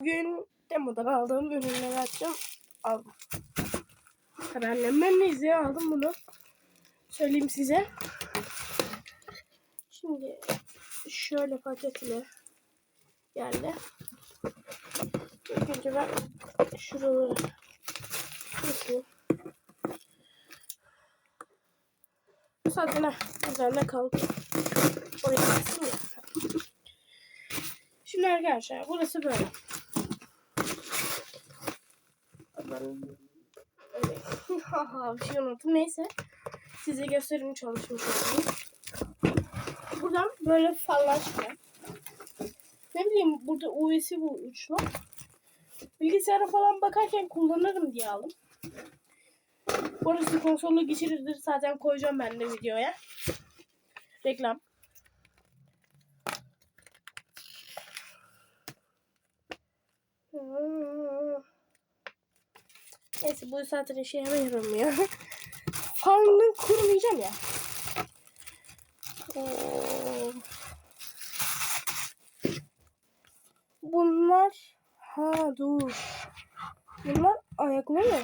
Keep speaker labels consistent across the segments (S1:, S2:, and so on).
S1: Bugün demodan aldığım ürünleri açacağım. Aldım. Tabii annemden ne izleye aldım bunu. Söyleyeyim size. Şimdi şöyle paketine geldi. Önce ben şuraları keseyim. Bu zaten üzerine kaldı. Oraya kessin ya. Şimdi arkadaşlar burası böyle. Öyle haha bir şey unuttum. Neyse. Size gösterimi çalışmış olayım. Buradan böyle fallar çıkıyor. Ne bileyim burada USB bu uçlu. Bilgisayara falan bakarken kullanırım diye aldım. Orası konsollu geçirilir zaten koyacağım ben de videoya. Reklam. Hmm. Neyse bu zaten işe yaramıyor. Fanını kurmayacağım ya. Oo. Bunlar ha dur. Bunlar ayaklı mı?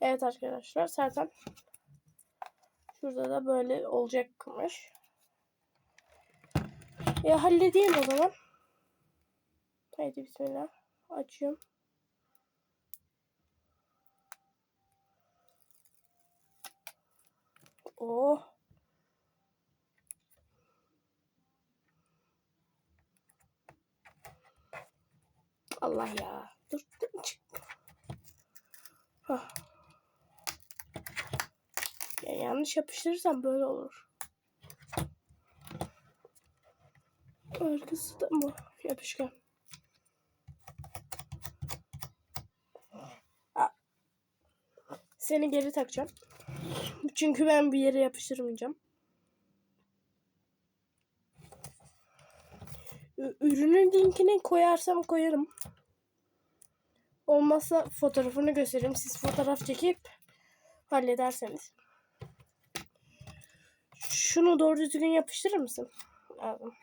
S1: Evet arkadaşlar zaten şurada da böyle olacakmış. Ya halledeyim o zaman. Haydi bismillah. Açıyorum. Oh. Allah ya. Dur. dur, çık. Ya yanlış yapıştırırsam böyle olur. Arkası da mı yapışkan? Aa. Seni geri takacağım. Çünkü ben bir yere yapıştırmayacağım. Ürünün linkini koyarsam koyarım. Olmazsa fotoğrafını gösteririm. Siz fotoğraf çekip hallederseniz. Şunu doğru düzgün yapıştırır mısın? Aldım.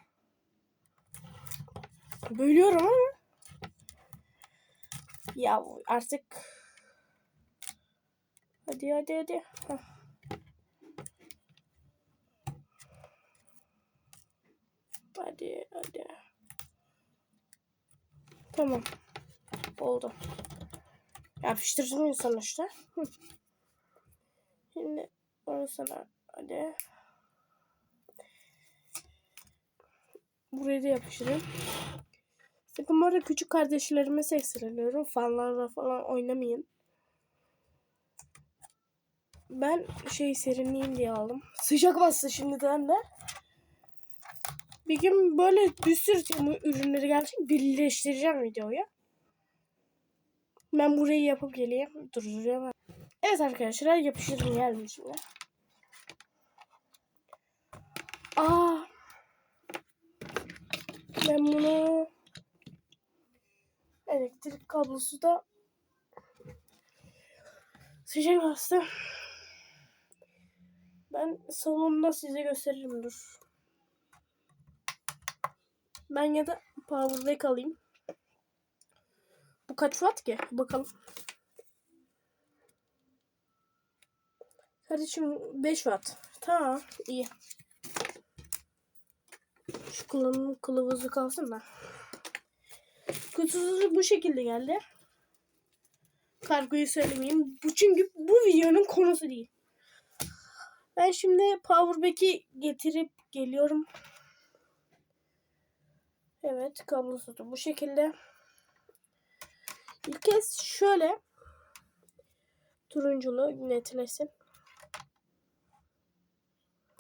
S1: Bölüyorum ama. Ya artık. Hadi hadi hadi. Heh. Hadi hadi. Tamam. Oldu. Yapıştırdım sonuçta. Şimdi orasına hadi. Buraya da yapıştırayım. Sakın bu arada küçük kardeşlerime sesleniyorum. Fanlarla falan oynamayın. Ben şey serinleyeyim diye aldım. Sıcak bastı şimdiden de. Bir gün böyle bir sürü temu ürünleri gelecek. Birleştireceğim videoya. Ben burayı yapıp geleyim. Durduruyorum. Evet arkadaşlar yapıştırdım geldim şimdi. Aa. Ben bunu elektrik kablosu da sıcak bastı. Ben salonda size gösteririm dur. Ben ya da powerbank alayım. Bu kaç watt ki? Bakalım. Kardeşim 5 watt. Tamam iyi. Şu kullanım kılavuzu kalsın da. Kutusu bu şekilde geldi. Kargoyu söylemeyeyim. Bu çünkü bu videonun konusu değil. Ben şimdi powerbank'i getirip geliyorum. Evet kablosu da bu şekilde. İlk kez şöyle turunculu netlesin.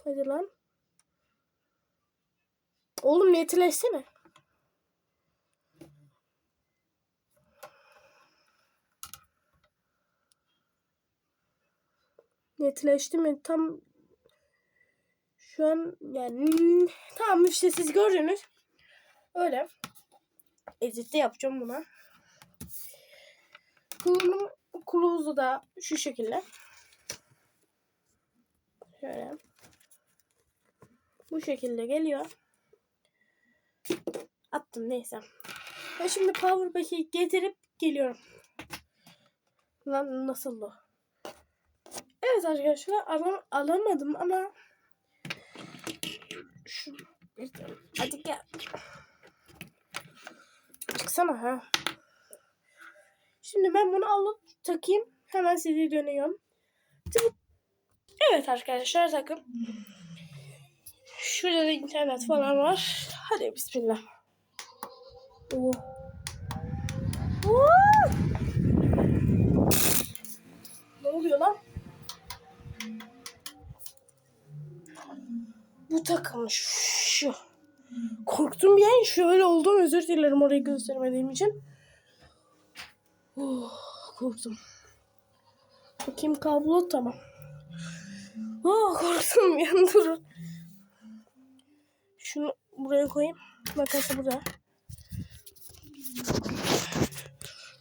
S1: Hadi lan. Oğlum netleşsene. Netleşti mi? Tam şu an yani tamam işte siz gördünüz. Öyle. Editte yapacağım buna. Kullanım kılavuzu da şu şekilde. Şöyle. Bu şekilde geliyor. Attım neyse. Ve şimdi powerbank'i getirip geliyorum. Lan nasıl o? Evet arkadaşlar alam alamadım ama şu hadi gel. Çıksana ha. Şimdi ben bunu alıp takayım. Hemen size dönüyorum. Evet arkadaşlar takım. Şurada da internet falan var. Hadi bismillah. Oo. Oo. Ne oluyor lan? Bu takım şu. Korktum an şöyle oldum özür dilerim orayı göstermediğim için. Oh, korktum. Bakayım kablo tamam. Oh korktum an durun. Şunu buraya koyayım. Makası burada.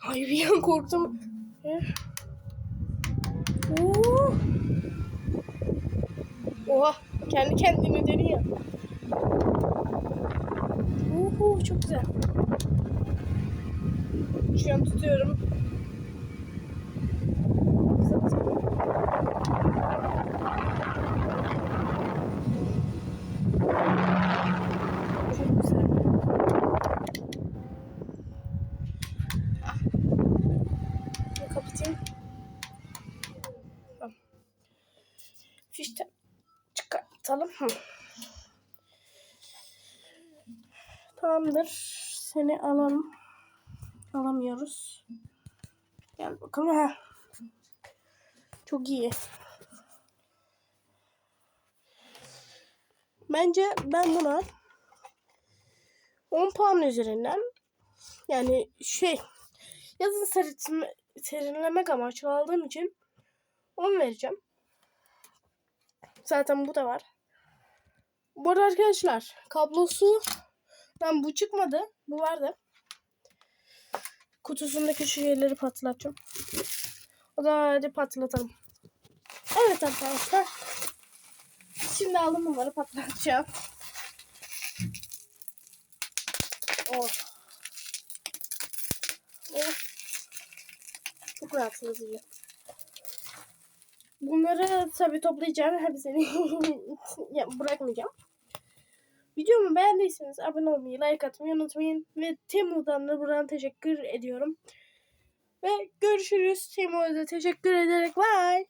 S1: Ay bir an korktum. Oo. Oha kendi kendine dönüyor. Oho çok güzel. Şu an tutuyorum. Çok güzel. Şunu kapatayım. Tamam. Fişte çıkartalım. Hı. Tamamdır. Seni alalım. Alamıyoruz. Gel bakalım. Ha. Çok iyi. Bence ben buna 10 puan üzerinden yani şey yazın serinleme, serinlemek amaçlı aldığım için 10 vereceğim. Zaten bu da var. Bu arada arkadaşlar kablosu ben bu çıkmadı. Bu vardı. Kutusundaki şu yerleri patlatacağım. O zaman hadi patlatalım. Evet arkadaşlar. Şimdi aldım bunları patlatacağım. Oh. Oh. Çok rahatsız edici. Bunları tabii toplayacağım. Hepsini ya, bırakmayacağım. Videomu beğendiyseniz abone olmayı, like atmayı unutmayın. Ve Temu'dan da buradan teşekkür ediyorum. Ve görüşürüz. Temu'ya da teşekkür ederek bye.